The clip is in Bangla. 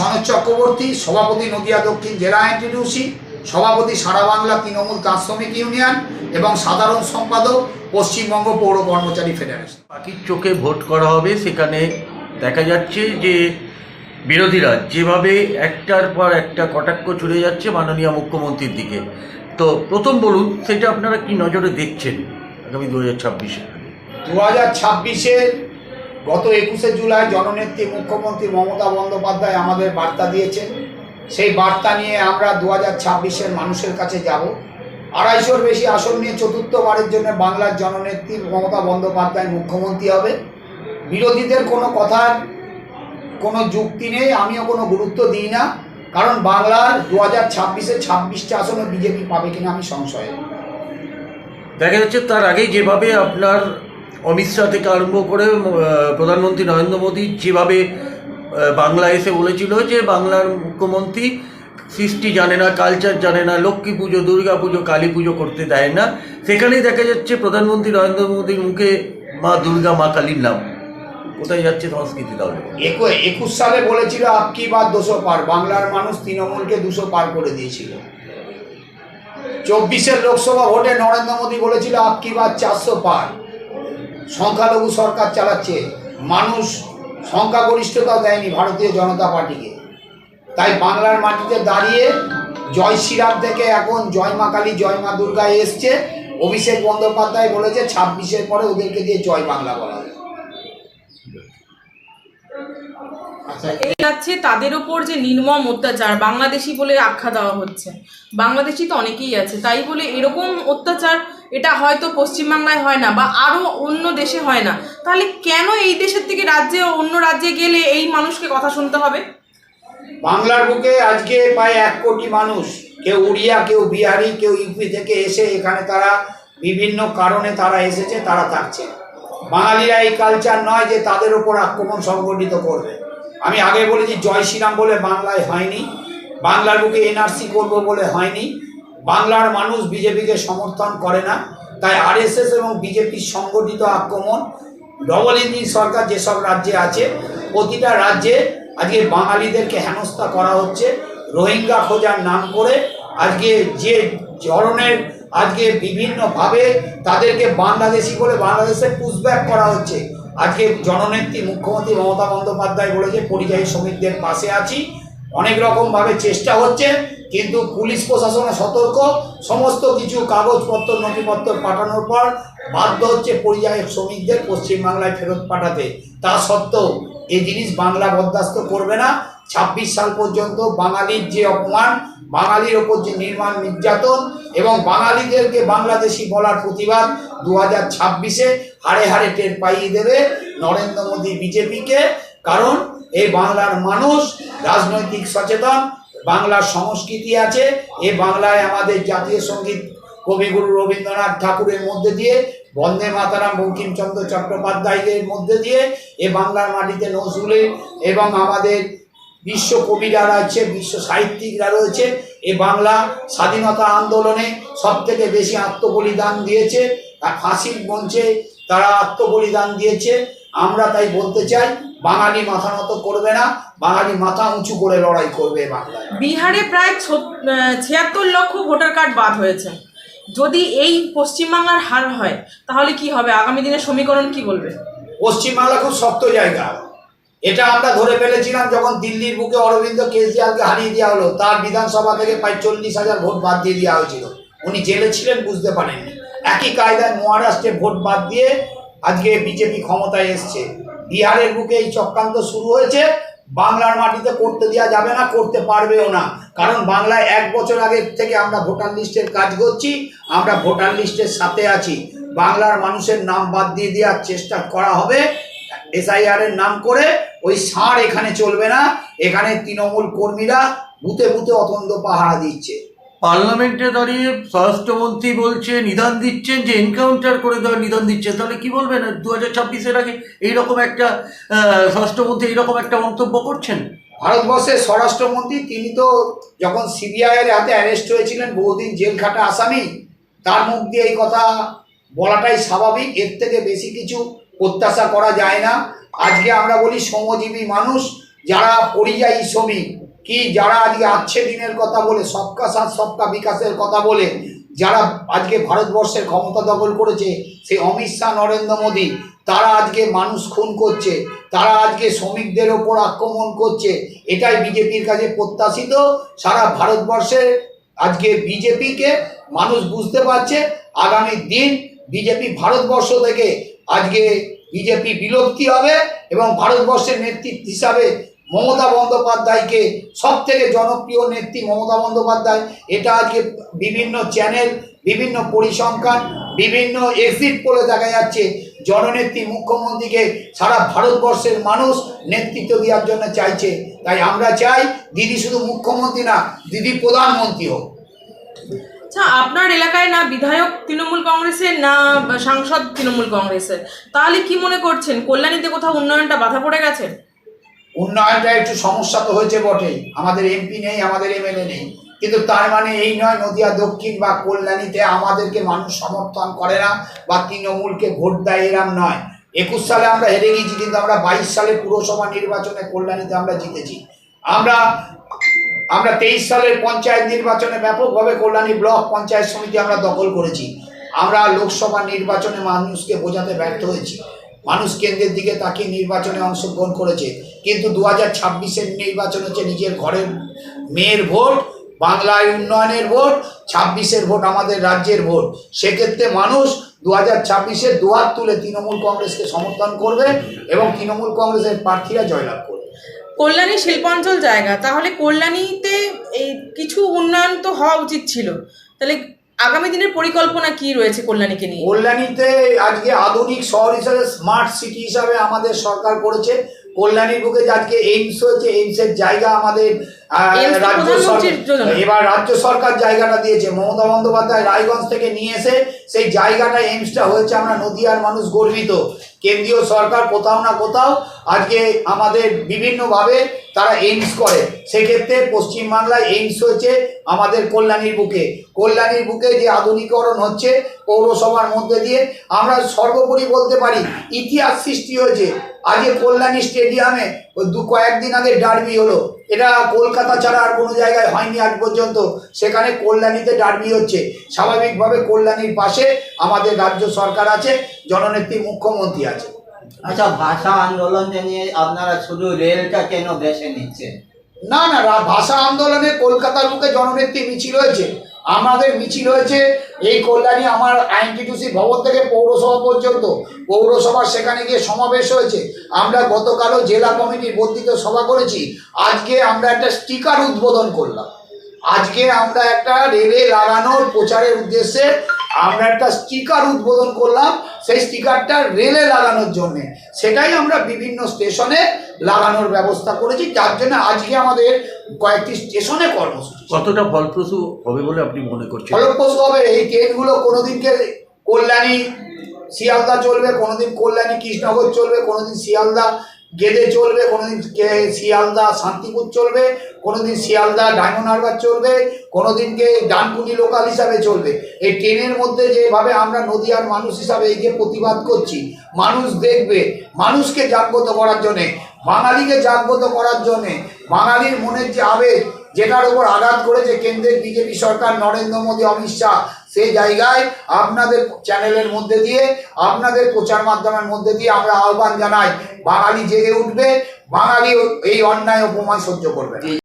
সনদ চক্রবর্তী সভাপতি নদিয়া দক্ষিণ জেলা এনটিডিউসি সভাপতি সারা বাংলা তৃণমূল তাঁত শ্রমিক ইউনিয়ন এবং সাধারণ সম্পাদক পশ্চিমবঙ্গ পৌর কর্মচারী ফেডারেশন। পাখির চোখে ভোট করা হবে সেখানে দেখা যাচ্ছে যে বিরোধীরা যেভাবে একটার পর একটা কটাক্ষ ছুড়ে যাচ্ছে মাননীয় মুখ্যমন্ত্রীর দিকে। তো প্রথম বলুন সেটা আপনারা কি নজরে দেখছেন আগামী দু হাজার ছাব্বিশে? দু হাজার ছাব্বিশের গত একুশে জুলাই জননেত্রী মুখ্যমন্ত্রী মমতা বন্দ্যোপাধ্যায় আমাদের বার্তা দিয়েছেন। সেই বার্তা নিয়ে আমরা দু হাজার ছাব্বিশের মানুষের কাছে যাব। আড়াইশোর বেশি আসন নিয়ে চতুর্থবারের জন্য বাংলার জননেত্রী মমতা বন্দ্যোপাধ্যায় মুখ্যমন্ত্রী হবে। বিরোধীদের কোনো কথার কোনো যুক্তি নেই, আমিও কোনো গুরুত্ব দিই না। কারণ বাংলার দু হাজার ছাব্বিশে ছাব্বিশটা আসনে বিজেপি পাবে কিনা আমি সংশয়ে। দেখা যাচ্ছে তার আগে যেভাবে আপনার অমিত শাহ থেকে আরম্ভ করে প্রধানমন্ত্রী নরেন্দ্র মোদী যেভাবে বাংলা এসে বলেছিল যে বাংলার মুখ্যমন্ত্রী সৃষ্টি জানে না কালচার জানে না, লক্ষ্মী পুজো, দুর্গা পুজো, কালী পুজো করতে দেয় না। সেখানেই দেখা যাচ্ছে প্রধানমন্ত্রী নরেন্দ্র মোদীর মুখে মা দুর্গা, মা কালীর নাম। কোথায় যাচ্ছে সংস্কৃতি তাহলে? একু, একুশ সালে বলেছিল আপকি বা দুশো পার। বাংলার মানুষ তৃণমূলকে দুশো পার করে দিয়েছিল। চব্বিশের লোকসভা ভোটে নরেন্দ্র মোদী বলেছিল আপকি বা চারশো পার। সংখ্যালঘু সরকার চালাচ্ছে, মানুষ সংখ্যাগরিষ্ঠতা দেয়নি ভারতীয় জনতা পার্টিকে। তাই বাংলার মাটিতে দাঁড়িয়ে জয় শ্রীরাম থেকে এখন জয় মা কালী, জয় মা দুর্গা এসছে। অভিষেক বন্দ্যোপাধ্যায় বলেছে, ছাব্বিশের পরে ওদেরকে দিয়ে জয় বাংলা বলা হবে। আচ্ছা এই যাচ্ছে তাদের ওপর যে নির্মম অত্যাচার, বাংলাদেশি বলে আখ্যা দেওয়া হচ্ছে। বাংলাদেশি তো অনেকেই আছে, তাই বলে এরকম অত্যাচার এটা হয়তো পশ্চিমবাংলায় হয় না বা আরও অন্য দেশে হয় না। তাহলে কেন এই দেশের থেকে রাজ্যে অন্য রাজ্যে গেলে এই মানুষকে কথা শুনতে হবে? বাংলার বুকে আজকে প্রায় এক কোটি মানুষ, কেউ উড়িয়া, কেউ বিহারি, কেউ ইউপি থেকে এসে এখানে তারা বিভিন্ন কারণে তারা এসেছে, তারা থাকছে। বাঙালিরা এই কালচার নয় যে তাদের ওপর আক্রমণ সংগঠিত করবে। আমি আগে বলেছি, জয় শ্রীরাম বলে বাংলায় হয়নি। বাংলার বুকে এনআরসি করব বলে হয়নি। বাংলার মানুষ বিজেপিকে সমর্থন করে না। তাই আরএসএস এবং বিজেপির সংগঠিত আক্রমণ ডবল ইঞ্জিন সরকার যেসব রাজ্যে আছে, প্রতিটা রাজ্যে আজকে বাঙালিদেরকে হেনস্থা করা হচ্ছে। রোহিঙ্গা খোঁজার নাম করে আজকে যে ধরনের আজকে বিভিন্নভাবে তাদেরকে বাংলাদেশি বলে বাংলাদেশে পুশব্যাক করা হচ্ছে। আজকে জননেত্রী মুখ্যমন্ত্রী মমতা বন্দ্যোপাধ্যায় বলেছে, পরিযায়ী শ্রমিকদের পাশে আছি। অনেক রকমভাবে চেষ্টা হচ্ছে, কিন্তু পুলিশ প্রশাসনে সতর্ক। সমস্ত কিছু কাগজপত্র, নথিপত্র পাঠানোর পর বাধ্য হচ্ছে পরিযায়ী শ্রমিকদের পশ্চিমবাংলায় ফেরত পাঠাতে। তা সত্ত্বেও এই জিনিস বাংলা বরদাস্ত করবে না। ছাব্বিশ সাল পর্যন্ত বাঙালির যে অপমান, বাঙালির ওপর যে নির্মাণ নির্যাতন এবং বাঙালিদেরকে বাংলাদেশি বলার প্রতিবাদ দু হাজার ছাব্বিশে হাড়ে হাড়ে টের পাইয়ে দেবে নরেন্দ্র মোদী বিজেপিকে। কারণ এই বাংলার মানুষ রাজনৈতিক সচেতন, বাংলার সংস্কৃতি আছে, এ বাংলায় আমাদের জাতীয় সংগীত কবিগুরু রবীন্দ্রনাথ ঠাকুরের মধ্যে দিয়ে, বন্দে মাতারাম, বঙ্কিমচন্দ্র চট্টোপাধ্যায়দের মধ্যে দিয়ে, এ বাংলার মাটিতে নজরুলের এবং আমাদের বিশ্ব কবিরা রয়েছে, বিশ্ব সাহিত্যিকরা রয়েছে, এ বাংলা স্বাধীনতা আন্দোলনে সব থেকে বেশি আত্মবলিদান দিয়েছে ফাঁসির মঞ্চে তারা আত্মবলিদান দিয়েছে আমরা তাই বলতে চাই বাঙালি মাথা নত করবে না বাঙালি মাথা উঁচু করে লড়াই করবে বাংলায়। বিহারে প্রায় ছিয়াত্তর লক্ষ ভোটার কার্ড বাদ হয়েছে। যদি এই পশ্চিমবাংলার হার হয় তাহলে কি হবে? আগামী দিনের সমীকরণ কি বলবে? পশ্চিমবাংলা খুব শক্ত জায়গা। এটা আমরা ধরে ফেলেছিলাম যখন দিল্লির বুকে অরবিন্দ কেজরিওয়ালকে হারিয়ে দেওয়া হলো তার বিধানসভা থেকে প্রায় চল্লিশ হাজার ভোট বাদ দিয়ে দেওয়া হয়েছিল। উনি জেলে ছিলেন বুঝতে পারেননি। একই কায়দায় মহারাষ্ট্রে ভোট বাদ দিয়ে আজকে বিজেপি ক্ষমতায় এসছে। বিহারের বুকে এই চক্রান্ত শুরু হয়েছে। বাংলার মাটিতে করতে দেওয়া যাবে না, করতে পারবেও না। কারণ বাংলায় এক বছর আগে থেকে আমরা ভোটার লিস্টের কাজ করছি, আমরা ভোটার লিস্টের সাথে আছি। বাংলার মানুষের নাম বাদ দিয়ে দেওয়ার চেষ্টা করা হবে। এসআইআর এর নাম করে ওই ষাঁড় এখানে চলবে না। এখানে তৃণমূল কর্মীরা বুতে বুতে অতন্দ পাহারা দিচ্ছে। পার্লামেন্টে দাঁড়িয়ে স্বরাষ্ট্রমন্ত্রী বলছে নিদান দিচ্ছেন, যে এনকাউন্টার করে দেওয়ার নিদান দিচ্ছেন। তাহলে কি বলবেন? দু হাজার ছাব্বিশের আগে এইরকম একটা স্বরাষ্ট্রমন্ত্রী এইরকম একটা মন্তব্য করছেন? ভারতবর্ষের স্বরাষ্ট্রমন্ত্রী, তিনি তো যখন সিবিআই এর হাতে অ্যারেস্ট হয়েছিলেন, বহুদিন জেল খাটা আসামি, তার মুখ দিয়ে এই কথা বলাটাই স্বাভাবিক। এর থেকে বেশি কিছু প্রত্যাশা করা যায় না। আজকে আমরা বলি শ্রমজীবী মানুষ, যারা পরিযায়ী শ্রমিক কি যারা আজকে আচ্ছে দিনের কথা বলে, সবকা সাথ, সবকা বিকাশের কথা বলে, যারা আজকে ভারতবর্ষের ক্ষমতা দখল করেছে, সেই অমিত শাহ, নরেন্দ্র মোদী, তারা আজকে মানুষ খুন করছে, তারা আজকে শ্রমিকদের ওপর আক্রমণ করছে, এটাই বিজেপির কাছে প্রত্যাশিত। সারা ভারতবর্ষের আজকে বিজেপিকে মানুষ বুঝতে পারছে, আগামী দিন বিজেপি ভারতবর্ষ থেকে আজকে বিজেপি বিলুপ্তি হবে এবং ভারতবর্ষের নেতৃত্ব হিসাবে মমতা বন্দ্যোপাধ্যায়কে সব থেকে জনপ্রিয় নেত্রী মমতা বন্দ্যোপাধ্যায়। এটা আজকে বিভিন্ন চ্যানেল বিভিন্ন পরিসংখ্যান, বিভিন্ন এক্সিট পোলে দেখা যাচ্ছে। জননেত্রী মুখ্যমন্ত্রীকে সারা ভারতবর্ষের মানুষ নেতৃত্ব দেওয়ার জন্য চাইছে। তাই আমরা চাই দিদি শুধু মুখ্যমন্ত্রী না, দিদি প্রধানমন্ত্রী হোক। আচ্ছা আপনার এলাকায় না বিধায়ক তৃণমূল কংগ্রেসের না সাংসদ তৃণমূল কংগ্রেসের? তাহলে কি মনে করছেন? কল্যাণীতে কোথাও উন্নয়নটা বাধা পড়ে গেছে? উন্নয়নটা একটু সমস্যা তো হয়েছে বটেই। আমাদের এমপি নেই, আমাদের এমএলএ নেই। কিন্তু তার মানে এই নয়, নদিয়া, দক্ষিণ বা কল্যাণীতে আমাদেরকে মানুষ সমর্থন করে না বা তৃণমূলকে ভোট দেয় এরাম নয়। একুশ সালে আমরা হেরে গেছি, কিন্তু আমরা বাইশ সালে পুরসভা নির্বাচনে কল্যাণীতে আমরা জিতেছি। আমরা আমরা তেইশ সালের পঞ্চায়েত নির্বাচনে ব্যাপকভাবে কল্যাণী ব্লক পঞ্চায়েত সমিতি আমরা দখল করেছি। আমরা লোকসভা নির্বাচনে মানুষকে বোঝাতে ব্যর্থ হয়েছি। মানুষ কেন্দ্রের দিকে তাকিয়ে নির্বাচনে অংশগ্রহণ করেছে। কিন্তু দু হাজার ছাব্বিশের নির্বাচন হচ্ছে নিজের ঘরের মেয়ের ভোট বাংলায় উন্নয়নের ভোট, ছাব্বিশের ভোট আমাদের রাজ্যের ভোট। সেক্ষেত্রে মানুষ দু হাজার ছাব্বিশে দুহাত তুলে তৃণমূল কংগ্রেসকে সমর্থন করবে এবং তৃণমূল কংগ্রেসের প্রার্থীরা জয়লাভ করবে। কল্যাণী শিল্পাঞ্চল জায়গা, তাহলে কল্যাণীতে এই কিছু উন্নয়ন তো হওয়া উচিত ছিল। তাহলে আগামী দিনের পরিকল্পনা কি রয়েছে কল্যাণীকে নিয়ে? কল্যাণীতে আজকে আধুনিক শহর হিসাবে স্মার্ট সিটি হিসাবে আমাদের সরকার করেছে। কল্যাণীর বুকে যে আজকে এইমস হয়েছে, এইমসের জায়গা আমাদের রাজ্য সরকার। এবার রাজ্য সরকার জায়গাটা দিয়েছে। মমতা বন্দ্যোপাধ্যায় রায়গঞ্জ থেকে নিয়ে এসে সেই জায়গাটা এইমসটা হয়েছে। আমরা নদীয়ার মানুষ গর্বিত। কেন্দ্রীয় সরকার কোথাও না কোথাও আজকে আমাদের বিভিন্নভাবে তারা এইমস করে। সেক্ষেত্রে পশ্চিমবাংলায় এইমস হয়েছে আমাদের কল্যাণীর বুকে। কল্যাণীর বুকে যে আধুনিকরণ হচ্ছে পৌরসভার মধ্যে দিয়ে আমরা সর্বোপরি বলতে পারি ইতিহাস সৃষ্টি হয়েছে। আজকে কল্যাণী স্টেডিয়ামে দু কয়েকদিন আগে ডার্বি হলো। এটা কলকাতা ছাড়া আর কোনো জায়গায় হয়নি আজ পর্যন্ত। সেখানে কল্যাণীতে ডার্বি হচ্ছে। স্বাভাবিকভাবে কল্যাণীর পাশে আমাদের রাজ্য সরকার আছে জননেত্রী মুখ্যমন্ত্রী আছে। আচ্ছা ভাষা আন্দোলন নিয়ে আপনারা শুধু রেলটা কেন বেছে নিচ্ছেন? না না ভাষা আন্দোলনে কলকাতার মুখে জননেত্রী মিছিল হয়েছে। আমাদের মিছিল হয়েছে এই কল্যাণী আমার আইনটিটুসি ভবন থেকে পৌরসভা পর্যন্ত। পৌরসভার সেখানে গিয়ে সমাবেশ হয়েছে। আমরা গতকালও জেলা কমিটির বর্ধিত সভা করেছি। আজকে আমরা একটা স্টিকার উদ্বোধন করলাম। আজকে আমরা একটা রেলে লাগানোর প্রচারের উদ্দেশ্যে আমরা একটা স্টিকার উদ্বোধন করলাম সেই স্টিকারটা রেলে লাগানোর জন্যে। সেটাই আমরা বিভিন্ন স্টেশনে লাগানোর ব্যবস্থা করেছি যার জন্য আজকে আমাদের কয়েকটি স্টেশনে কর্মসূচি। কতটা ফলপ্রসূ হবে বলে আপনি মনে করছেন? ফলপ্রসূ হবে এই ট্রেনগুলো কোনোদিনকে কল্যাণী শিয়ালদা চলবে কোনোদিন কল্যাণী কৃষ্ণনগর চলবে কোনোদিন শিয়ালদা গেদে চলবে, কোনোদিন শিয়ালদা শান্তিপুর চলবে, কোনোদিন শিয়ালদা ডায়মন্ড হারবার চলবে কোনোদিনকে ডানকুনি লোকাল হিসাবে চলবে। এই ট্রেনের মধ্যে যেভাবে আমরা নদীয়ার মানুষ হিসাবে এই যে প্রতিবাদ করছি, মানুষ দেখবে, মানুষকে জাগ্রত করার জন্যে, বাঙালিকে জাগ্রত করার জন্যে, বাঙালির মনের যে আবেগ যেটার উপর আঘাত করেছে কেন্দ্রের বিজেপি সরকার নরেন্দ্র মোদী, অমিত শাহ, সেই জায়গায় আপনাদের চ্যানেলের মধ্যে দিয়ে, আপনাদের প্রচার মাধ্যমের মধ্যে দিয়ে আমরা আহ্বান জানাই, বাঙালি জেগে উঠবে, বাঙালি এই অন্যায় অপমান সহ্য করবে।